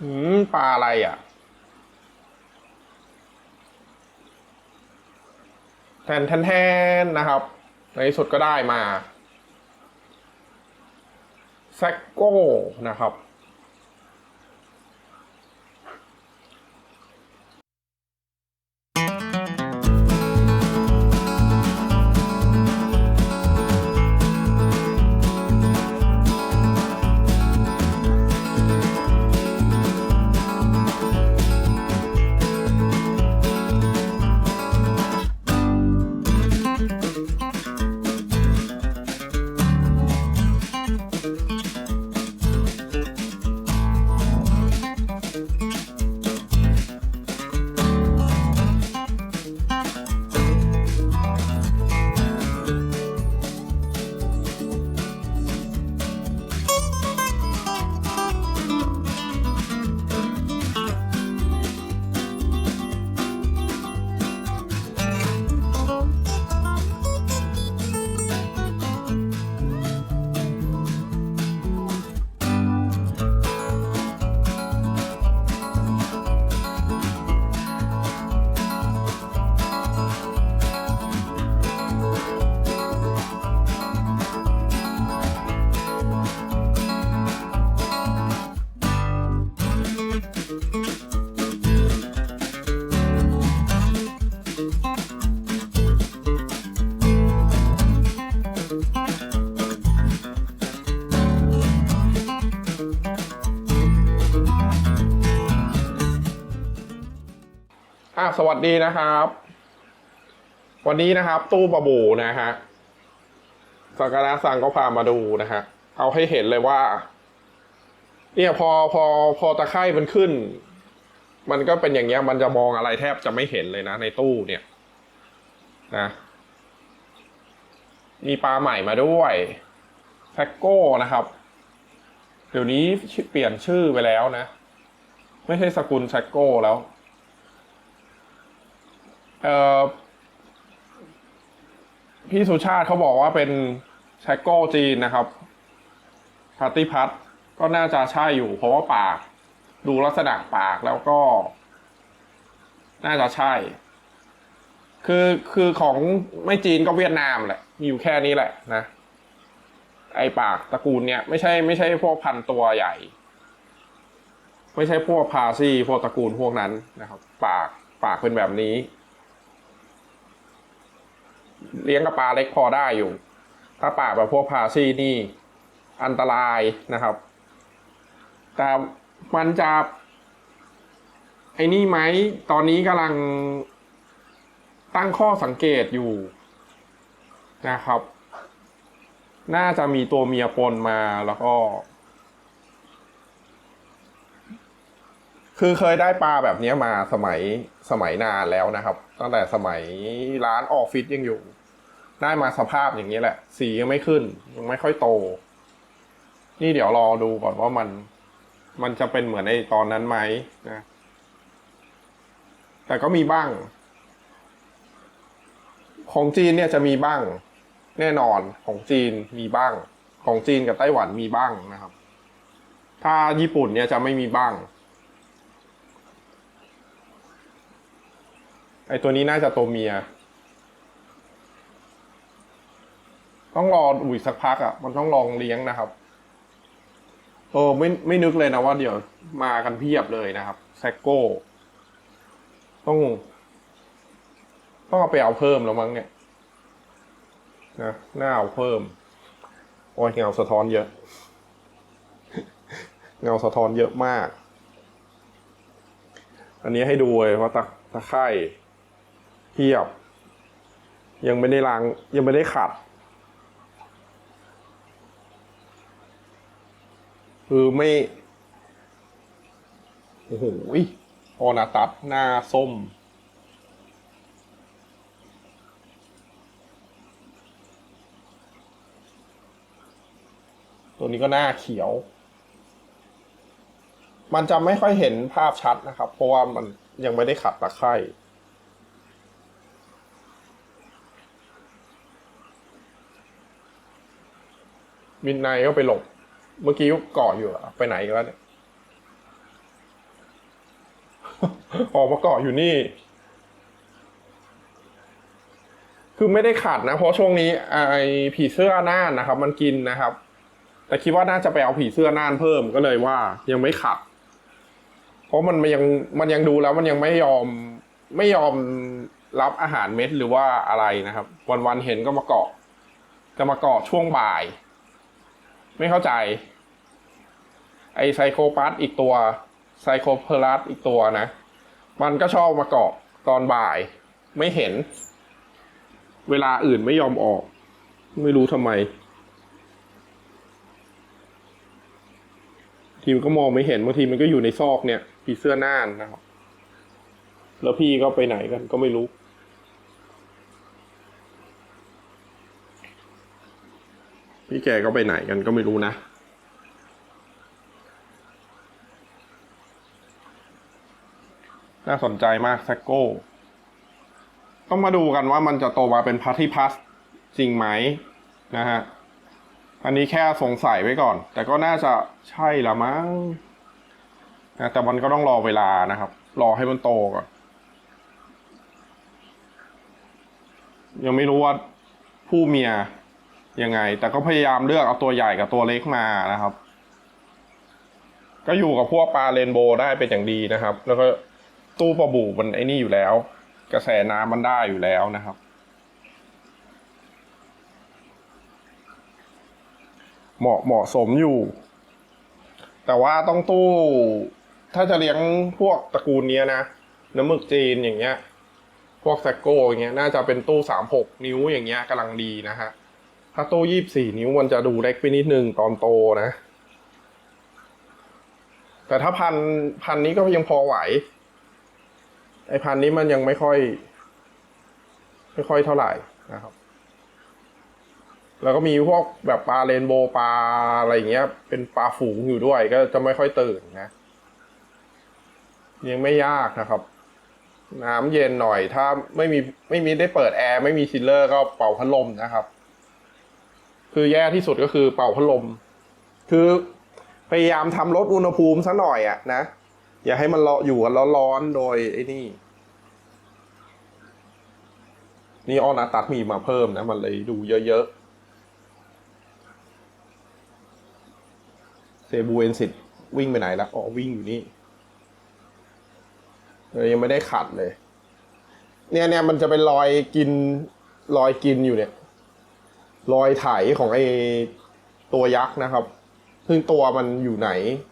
อืมปลาอะไรอะ แทนแทนแทนนะครับ ในที่สุดก็ได้มาแซกโก้นะครับ สวัสดีนะครับ วันนี้นะครับ ตู้ปะบูนะฮะสักการะสังก็พามาดูนะฮะเอาให้เห็นเลยว่า เนี่ยพอพอพอตะไคร่มันขึ้น มันก็เป็นอย่างเงี้ย มันจะมองอะไรแทบจะไม่เห็นเลยนะในตู้เนี่ยนะมีปลาใหม่มาด้วยแพ็กโก้นะครับ เดี๋ยวนี้เปลี่ยนชื่อไปแล้วนะ ไม่ใช่สกุลแพ็กโก้แล้ว พี่สุชาติเขาบอกว่าเป็นแชกโก้จีนนะครับพาร์ตี้พัทก็น่าจะใช่อยู่ เพราะว่าปาก ดูลักษณะปากแล้วก็ น่าจะใช่ คือคือของไม่จีนก็เวียดนามแหละ มีอยู่แค่นี้แหละนะ ไอปากตระกูลเนี่ยไม่ใช่ไม่ใช่พวกพันตัวใหญ่ ไม่ใช่พวกพาซี่พวกตระกูลพวกนั้นนะครับ ปากปากเป็นแบบนี้ เลี้ยงกับปลาเล็กพอได้อยู่ ถ้าปลาแบบพวกพาซี่นี่อันตรายนะครับ แต่มันจะไอ้นี่ไหมตอนนี้กำลังตั้งข้อสังเกตอยู่นะครับ น่าจะมีตัวเมียปนมาแล้วก็ คือเคยได้ปลาแบบนี้มาสมัยสมัยนานแล้วนะครับ ตั้งแต่สมัยร้านออฟฟิศยังอยู่ ได้มาสภาพอย่างนี้แหละ สียังไม่ขึ้น ยังไม่ค่อยโต นี่เดี๋ยวรอดูก่อนว่ามัน มันจะเป็นเหมือนในตอนนั้นไหมนะ แต่ก็มีบ้าง ของจีนเนี่ยจะมีบ้าง แน่นอนของจีนมีบ้าง ของจีนกับไต้หวันมีบ้างนะครับ ถ้าญี่ปุ่นเนี่ยจะไม่มีบ้าง ไอตัวนี้น่าจะตัวเมีย ต้องรออุ่ยสักพักอะ่ะ มันต้องลองเลี้ยงนะครับ เออไม่ไม่นึกเลยนะว่าเดี๋ยวมากันเพียบเลยนะครับแซกโก้ ต้อง ต้องเอาไปเอาเพิ่มแล้วมั้งเนี่ยนะน่าเอาเพิ่ม โอ้ยเงาสะท้อนเยอะ เงาสะท้อนเยอะมาก อันนี้ให้ดูเลยว่าตะตะไคร่ เทียบ ยังไม่ได้ล้างยังไม่ได้ขัด คือไม่ โอ้โหออนาตัสหน้าส้มตัวนี้ก็หน้าเขียว มันจะไม่ค่อยเห็นภาพชัดนะครับ เพราะว่ามันยังไม่ได้ขัดตะไคร่ มินไนก็ไปหลบ เมื่อกี้เกาะอยู่อะไปไหนกันแล้วเนี่ยออกมาเกาะอยู่นี่ คือไม่ได้ขัดนะ เพราะช่วงนี้ไอ้ผีเสื้อน่านนะครับ มันกินนะครับ แต่คิดว่าน่าจะไปเอาผีเสื้อน่านเพิ่มก็เลยว่า ยังไม่ขัด เพราะมันยังมันยังดูแล้วมันยังไม่ยอมไม่ยอมรับอาหารเม็ดหรือว่าอะไรนะครับ วันๆเห็นก็มาเกาะจะมาเกาะช่วงบ่าย ไม่เข้าใจ ไอไซโคปัสอีกตัวไซโคเพลัสอีกตัวนะ มันก็ชอบมาเกาะตอนบ่าย ไม่เห็น เวลาอื่นไม่ยอมออก ไม่รู้ทำไม ทีมก็มองไม่เห็นบางทีมันก็อยู่ในซอกเนี่ยผีเสื้อน่านนะครับ แล้วพี่ก็ไปไหนกันก็ไม่รู้ พี่แกก็ไปไหนกันก็ไม่รู้นะน่าสนใจมากแซกโก้ ต้องมาดูกันว่ามันจะโตมาเป็นพาร์ทิพัสจริงไหมนะฮะ อันนี้แค่สงสัยไว้ก่อน แต่ก็น่าจะใช่ละมั้งนะแต่มันก็ต้องรอเวลานะครับ รอให้มันโตก่อน ยังไม่รู้ว่าผู้เมีย ยังไง แต่ก็พยายามเลือกเอาตัวใหญ่กับตัวเล็กมานะครับ ก็อยู่กับพวกปลาเรนโบว์ได้เป็นอย่างดีนะครับ แล้วก็ตู้ปลาบูมันไอ้นี่อยู่แล้ว กระแสน้ำมันได้อยู่แล้วนะครับ เหมาะเหมาะสมอยู่ แต่ว่าต้องตู้ ถ้าจะเลี้ยงพวกตระกูลเนี้ยนะน้ำหมึกจีนอย่างเงี้ย พวกแซกโก้อย่างเงี้ย น่าจะเป็นตู้สามหกนิ้วอย่างเงี้ยกำลังดีนะฮะ ถ้าตู้ยี่สี่นิ้วมันจะดูเล็กไปนิดนึงตอนโตนะ แต่ถ้าพันพันนี้ก็ยังพอไหว ไอพันนี้มันยังไม่ค่อย ไม่ค่อยเท่าไหร่นะครับ แล้วก็มีพวกแบบปลาเรนโบว์ปลาอะไรอย่างเงี้ย เป็นปลาฝูงอยู่ด้วยก็จะไม่ค่อยตื่นนะ ยังไม่ยากนะครับน้ำเย็นหน่อย ถ้าไม่มีไม่มีได้เปิดแอร์ ไม่มีชิลเลอร์ก็เป่าพัดลมนะครับ คือแย่ที่สุดก็คือเป่าพัดลม คือพยายามทำลดอุณหภูมิซะหน่อยอะนะ อย่าให้มันรออยู่กันร้อนๆโดยไอ้นี่ นี่ออนาตัดมีมาเพิ่มนะ มันเลยดูเยอะๆ เซบูเอนซิตวิ่งไปไหนละอ๋อวิ่งอยู่นี่เออยังไม่ได้ขัดเลย เนี่ยเนี่ยมันจะเป็นรอยกินรอยกินอยู่เนี่ย รอยไถของไอ้ตัวยักษ์นะครับ ซึ่งตัวมันอยู่ไหน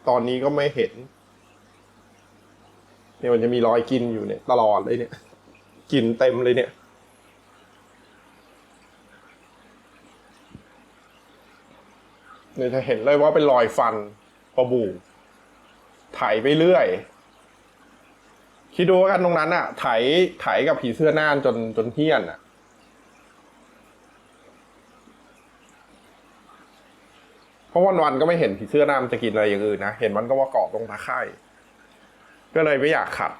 ตอนนี้ก็ไม่เห็น เนี่ยมันจะมีรอยกินอยู่เนี่ย ตลอดเลยเนี่ย กินเต็มเลยเนี่ยเนี่ยจะเห็นเลยว่าเป็นรอยฟันปลาบูไถไปเรื่อย คิดดูว่ากันตรงนั้นอะไถไถกับผีเสื้อน่านจนจนเฮี้ยนอะ เพราะวันๆก็ไม่เห็นผีเสื้อน่านมันจะกินอะไรอย่างอื่นนะ เห็นมันก็ว่าเกาะตรงตาไคร่ก็เลยไม่อยากขัด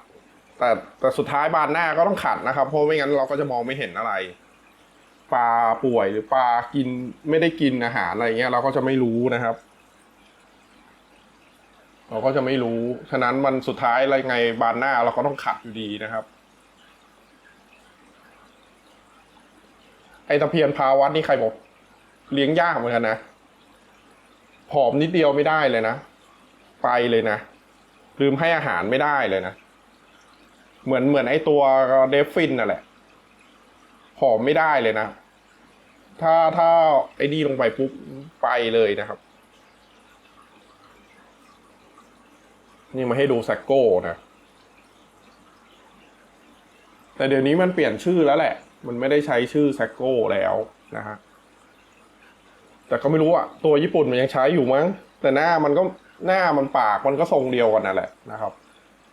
แต่แต่สุดท้ายบานหน้าก็ต้องขัดนะครับ เพราะไม่งั้นเราก็จะมองไม่เห็นอะไร ปลาป่วยหรือปลากินไม่ได้กินอาหารอะไรเงี้ย เราก็จะไม่รู้นะครับ เราก็จะไม่รู้ ฉะนั้นมันสุดท้ายอะไรไงบานหน้าเราก็ต้องขัดอยู่ดีนะครับ ไอตะเพียนพาวัดนี่ใครบอกเลี้ยงยากเหมือนกันนะ ผอมนิดเดียวไม่ได้เลยนะ ไปเลยนะ ลืมให้อาหารไม่ได้เลยนะ เหมือนเหมือนไอตัวเดฟฟินนั่นแหละผอมไม่ได้เลยนะ ถ้าถ้าไอ้นี่ลงไปปุ๊บไปเลยนะครับ นี่มาให้ดูแซกโก้นะ แต่เดี๋ยวนี้มันเปลี่ยนชื่อแล้วแหละ มันไม่ได้ใช้ชื่อแซกโก้แล้วนะฮะ แต่ก็ไม่รู้อะตัวญี่ปุ่นมันยังใช้อยู่มั้ง แต่หน้ามันก็หน้ามันปากมันก็ทรงเดียวกันนั่นแหละนะครับ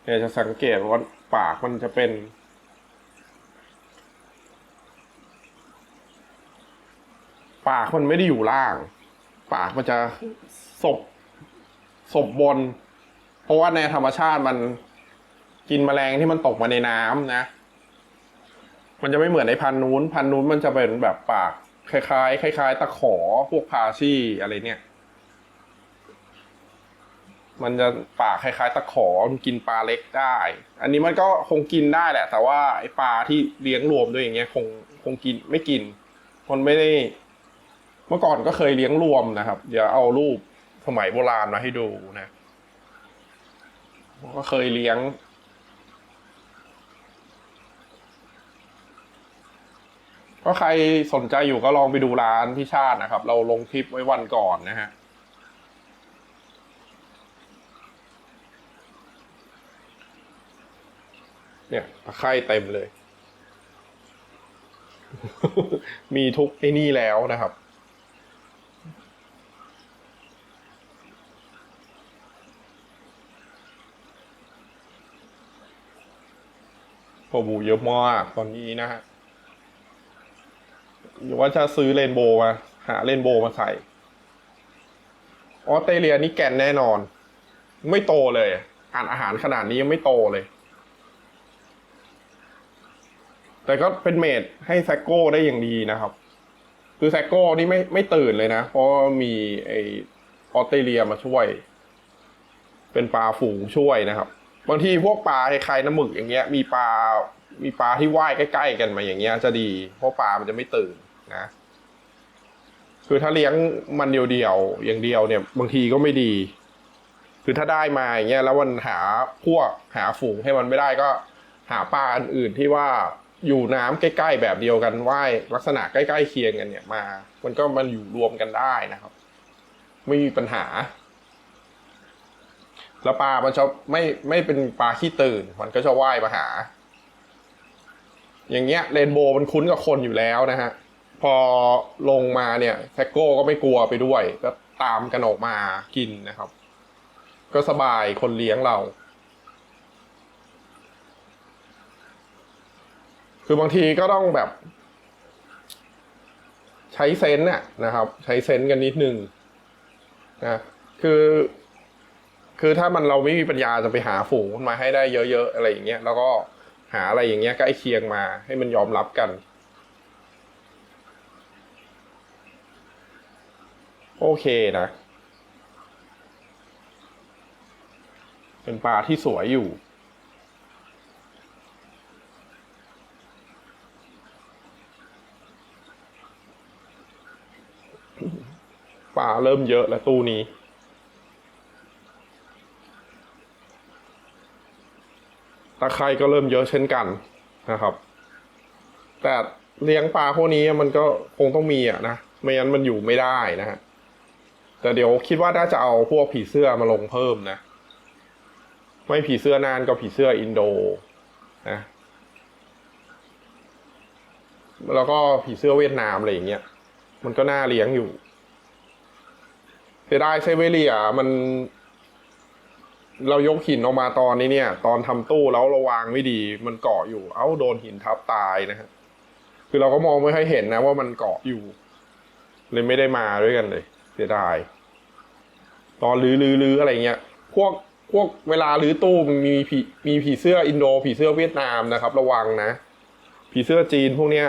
เนี่ยจะสังเกตว่าปากมันจะเป็นปากมันไม่ได้อยู่ล่าง ปากมันจะศพศพบน เพราะว่าในธรรมชาติมันกินแมลงที่มันตกมาในน้ำนะ มันจะไม่เหมือนในพันธุ์นู้น พันธุ์นู้นมันจะเป็นแบบปาก คล้ายๆคล้ายๆตะขอพวกพาชี่อะไรเนี่ย มันจะปากคล้ายๆ ตะขอมันกินปลาเล็กได้ อันนี้มันก็คงกินได้แหละ แต่ว่าไอปลาที่เลี้ยงรวมด้วยอย่างเงี้ยคงคงกินไม่กิน มันไม่ได้ เมื่อก่อนก็เคยเลี้ยงรวมนะครับ เดี๋ยวเอารูปสมัยโบราณมาให้ดูนะก็เคยเลี้ยง ก็ใครสนใจอยู่ก็ลองไปดูร้านพี่ชาตินะครับ เราลงคลิปไว้วันก่อนนะฮะเนี่ยตะไคร่เต็มเลย มีทุกไอ้นี่แล้วนะครับ โอ้โหเยอะมากตอนนี้นะฮะ หรือว่าจะซื้อเรนโบว์มา หาเรนโบว์มาใส่ ออสเตรเลียนี่แก่นแน่นอน ไม่โตเลย อ่านอาหารขนาดนี้ยังไม่โตเลย แต่ก็เป็นเมดให้แซกโก้ได้อย่างดีนะครับ คือแซกโก้นี่ไม่ไม่ตื่นเลยนะ เพราะมีไอออสเตรเลียมาช่วย เป็นปลาฝูงช่วยนะครับ บางทีพวกปลาคล้ายๆน้ำหมึกอย่างเงี้ย มีปลามีปลาที่ว่ายใกล้ ๆ กันมาอย่างเงี้ยจะดี เพราะปลามันจะไม่ตื่น นะ คือถ้าเลี้ยงมันเดียวๆอย่างเดียวเนี่ย บางทีก็ไม่ดี คือถ้าได้มาอย่างเงี้ยแล้วมันหาพวกหาฝูงให้มันไม่ได้ก็ หาปลาอันอื่นที่ว่าอยู่น้ำใกล้ ๆ แบบเดียวกันว่ายลักษณะใกล้ๆเคียงกันเนี่ยมา มันก็มันอยู่รวมกันได้นะครับ ไม่มีปัญหา แล้วปลามันชอบไม่ไม่เป็นปลาขี้ตื่น มันก็จะว่ายมาหา อย่างเงี้ยเรนโบว์มันคุ้นกับคนอยู่แล้วนะฮะ พอลงมาเนี่ยแท็กโก้ก็ไม่กลัวไปด้วย ก็ตามกันออกมากินนะครับ ก็สบายคนเลี้ยงเรา คือบางทีก็ต้องแบบ ใช้เซนส์น่ะนะครับ ใช้เซนส์กันนิดนึงนะคือคือถ้ามันเราไม่มีปัญญาจะไปหาฝูงมันมาให้ได้เยอะๆอะไรอย่างเงี้ย แล้วก็หาอะไรอย่างเงี้ยใกล้เคียงมาให้มันยอมรับกัน โอเคนะ เป็นปลาที่สวยอยู่ ปลาเริ่มเยอะแล้วตู้นี้ตะไคร่ก็เริ่มเยอะเช่นกันนะครับ แต่เลี้ยงปลาพวกนี้มันก็คงต้องมีอะนะ ไม่งั้นมันอยู่ไม่ได้นะฮะ แต่เดี๋ยวคิดว่าน่าจะเอาพวกผีเสื้อมาลงเพิ่มนะ ไม่ผีเสื้อนานก็ผีเสื้ออินโดนะแล้วก็ผีเสื้อเวียดนามอะไรอย่างเงี้ย มันก็น่าเลี้ยงอยู่เสียดายไซเบเรียมัน เรายกหินออกมาตอนนี้เนี่ย ตอนทำตู้แล้วระวางไม่ดี มันเกาะอยู่ เอ้าโดนหินทับตายนะฮะคือเราก็มองไม่ค่อยเห็นนะว่ามันเกาะอยู่ เลยไม่ได้มาด้วยกันเลย เสียดาย ตอนลื้อลื้อลื้ออะไรเงี้ย พวกพวกเวลาลื้อตู้มันมีผีมีผีเสื้ออินโด ผีเสื้อเวียดนามนะครับ ระวังนะ ผีเสื้อจีนพวกเนี้ย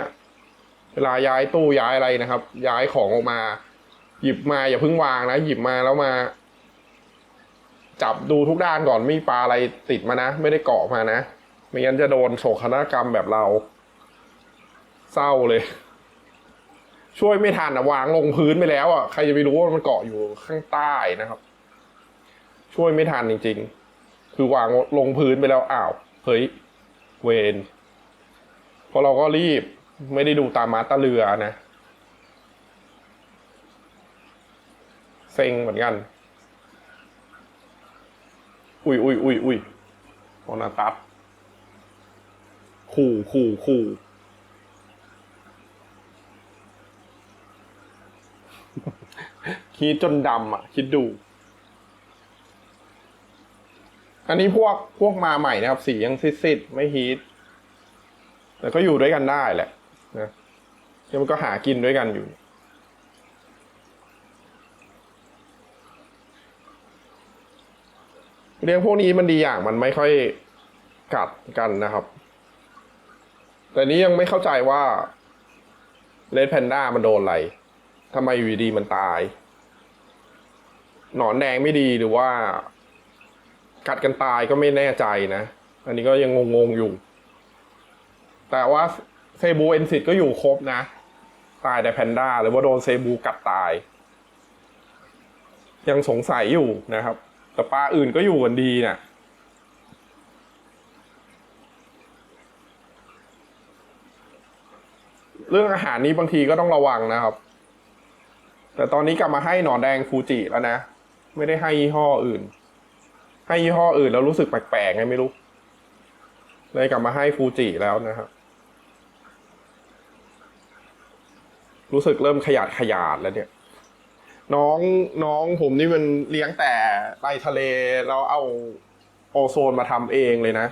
เวลาย้ายตู้ย้ายอะไรนะครับ ย้ายของออกมา หยิบมาอย่าเพิ่งวางนะ หยิบมาแล้วมา จับดูทุกด้านก่อนไม่มีปลาอะไรติดมานะ ไม่ได้เกาะมานะ ไม่งั้นจะโดนโศกนาฏกรรมแบบเรา เศร้าเลย ช่วยไม่ทันอะวางลงพื้นไปแล้วอะใครจะไปรู้ว่ามันเกาะอยู่ข้างใต้นะครับ ช่วยไม่ทันจริง ๆ คือวางลงพื้นไปแล้วอ้าวเฮ้ยเวนเพราะเราก็รีบไม่ได้ดูตามมาตาเรือนะเซ็งเหมือนกัน อุ้ยอุ้ยอุ้ยอุ้ยโอนาตัสขู่ขู่ขู่ คิดจนดำอะ คิดดู อันนี้พวกพวกมาใหม่นะครับ สียังซิดๆไม่ฮีทแต่ก็อยู่ด้วยกันได้แหละนะเดี๋ยวมันก็หากินด้วยกันอยู่เลี้ยงพวกนี้มันดีอย่างมันไม่ค่อยกัดกันนะครับ แต่นี้ยังไม่เข้าใจว่าเลดแพนด้ามันโดนอะไรทำไมอยู่ดีมันตาย หนอนแดงไม่ดีหรือว่า กัดกันตายก็ไม่แน่ใจนะ อันนี้ก็ยังงงๆอยู่ แต่ว่าเซบูเอนซิตก็อยู่ครบนะ ตายแต่แพนด้าหรือว่าโดนเซบูกัดตาย ยังสงสัยอยู่นะครับ แต่ปลาอื่นก็อยู่กันดีนะ่ะเรื่องอาหารนี้บางทีก็ต้องระวังนะครับ แต่ตอนนี้กลับมาให้หนอนแดงฟูจิแล้วนะ ไม่ได้ให้ยี่ห้ออื่น ให้ยี่ห้ออื่นแล้วรู้สึกแปลกๆไงไม่รู้ เลยกลับมาให้ฟูจิแล้วนะครับ รู้สึกเริ่มขยาดขยาดแล้วเนี่ย น้องน้องผมนี่มันเลี้ยงแต่ไปทะเลแล้วเอาโอโซนมาทำเองเลยนะ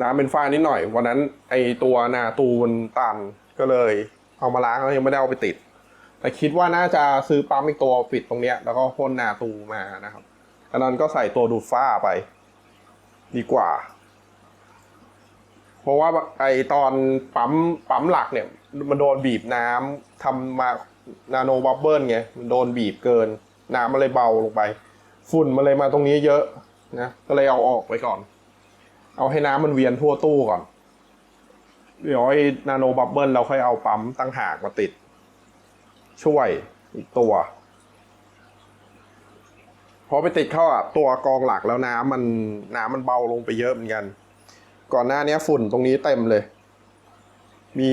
น้ำเป็นฝ้านิดหน่อย วันนั้นไอตัวนาตูมันตันก็เลย เอามาล้างแล้วยังไม่ได้เอาไปติด แต่คิดว่าน่าจะซื้อปั๊มอีกตัวปิดตรงเนี้ย แล้วก็พ่นนาตูมานะครับอันนั้นก็ใส่ตัวดูดฝ้าไป ดีกว่า เพราะว่าไอตอนปั๊มปั๊มหลักเนี่ย มันโดนบีบน้ำทำมานาโนบับเบิลไงมันโดนบีบเกิน น้ำมันเลยเบาลงไป ฝุ่นมันเลยมาตรงนี้เยอะนะก็เลยเอาออกไปก่อน เอาให้น้ำมันเวียนทั่วตู้ก่อน เดี๋ยวไอ้นาโนบับเบิลเราค่อยเอาปั๊มตั้งหากมาติด ช่วยอีกตัวพอไปติดเข้าอะตัวกองหลักแล้วน้ำมันน้ำมันเบาลงไปเยอะเหมือนกัน ก่อนหน้านี้ฝุ่นตรงนี้เต็มเลย มี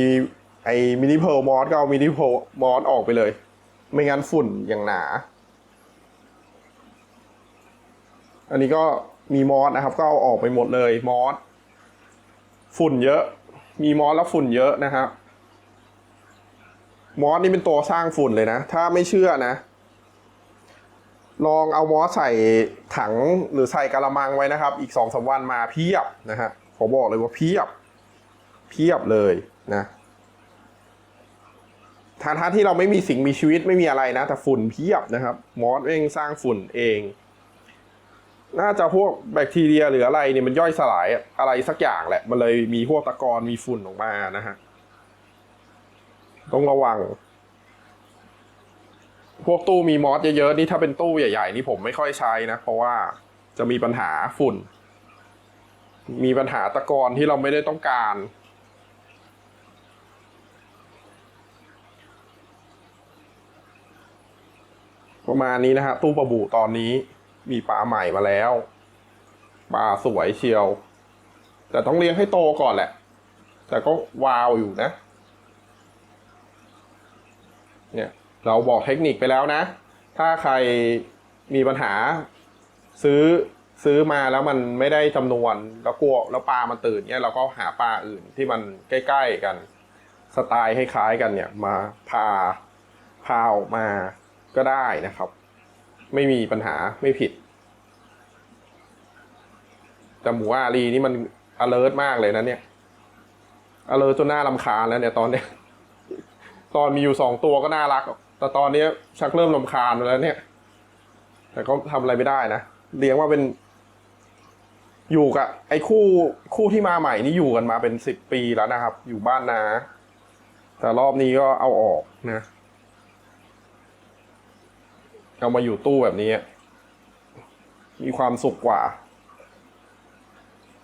ไอ้มินิเพลมอสก็เอามินิเพลมอสออกไปเลย ไม่งั้นฝุ่นอย่างหนา อันนี้ก็มีมอสนะครับ ก็เอาออกไปหมดเลยมอสฝุ่นเยอะ มีมอสแล้วฝุ่นเยอะนะครับมอสนี่เป็นตัวสร้างฝุ่นเลยนะ ถ้าไม่เชื่อนะ ลองเอามอสใส่ถังหรือใส่กระมังไว้นะครับ อีกสองสามวันมาเพียบนะฮะผมบอกเลยว่าเพียบ เพียบเลยนะทางท่าที่เราไม่มีสิ่งมีชีวิตไม่มีอะไรนะ แต่ฝุ่นเพียบนะครับ มอสเองสร้างฝุ่นเอง น่าจะพวกแบคทีเรียหรืออะไรเนี่ยมันย่อยสลายอะไรสักอย่างแหละ มันเลยมีพวกตะกอนมีฝุ่นออกมานะฮะต้องระวัง พวกตู้มีมอสเยอะๆนี่ถ้าเป็นตู้ใหญ่ ๆ นี่ผมไม่ค่อยใช้นะ เพราะว่าจะมีปัญหาฝุ่น มีปัญหาตะกอนที่เราไม่ได้ต้องการประมาณนี้นะฮะตู้ปลาบูตอนนี้ มีปลาใหม่มาแล้วปลาสวยเชียว แต่ต้องเลี้ยงให้โตก่อนแหละ แต่ก็วาวอยู่นะ เนี่ย เราบอกเทคนิคไปแล้วนะ ถ้าใครมีปัญหาซื้อซื้อมาแล้วมันไม่ได้จำนวนแล้วกลัวแล้วปลามันตื่นเนี่ยเราก็หาปลาอื่นที่มันใกล้ ๆกัน สไตล์คล้ายๆกันเนี่ยมาพาพาออกมาก็ได้นะครับ ไม่มีปัญหาไม่ผิด แต่หมูอารีนี่มัน alert มากเลยนะเนี่ย alert จนหน่ารำคาญแล้วเนี่ยตอนเนี้ย ตอนมีอยู่สองตัวก็น่ารัก แต่ตอนนี้ชักเริ่มลำคาญแล้วเนี่ย แต่ก็ทำอะไรไม่ได้นะ เลี้ยงว่าเป็น อยู่กับไอ้คู่คู่ที่มาใหม่นี่อยู่กันมาเป็นสิบปีแล้วนะครับ อยู่บ้านนา แต่รอบนี้ก็เอาออกนะ เอามาอยู่ตู้แบบนี้ มีความสุขกว่า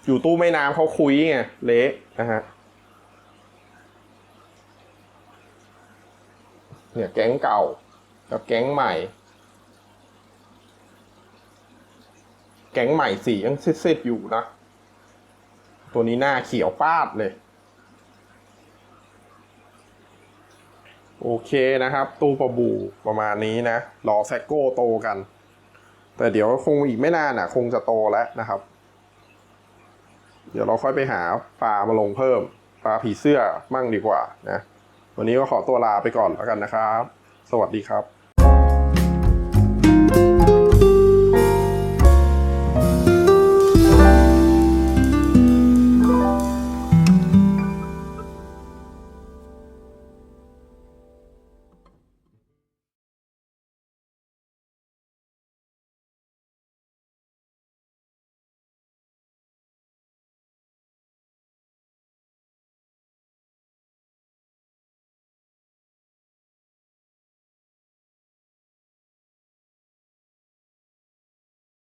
อยู่ตู้ไม่น้ำเขาคุยไงเละนะฮะเนี่ยแก๊งเก่ากับแก๊งใหม่ แก๊งใหม่สียังซิดๆอยู่นะ ตัวนี้หน้าเขียวปาดเลย โอเคนะครับ ตู้ปลาบูประมาณนี้นะ รอแซกโก้โตกัน แต่เดี๋ยวคงอีกไม่นานอะ คงจะโตแล้วนะครับ เดี๋ยวเราค่อยไปหาปลามาลงเพิ่ม ปลาผีเสื้อมั่งดีกว่านะ วันนี้ก็ขอตัวลาไปก่อนแล้วกันนะครับ สวัสดีครับ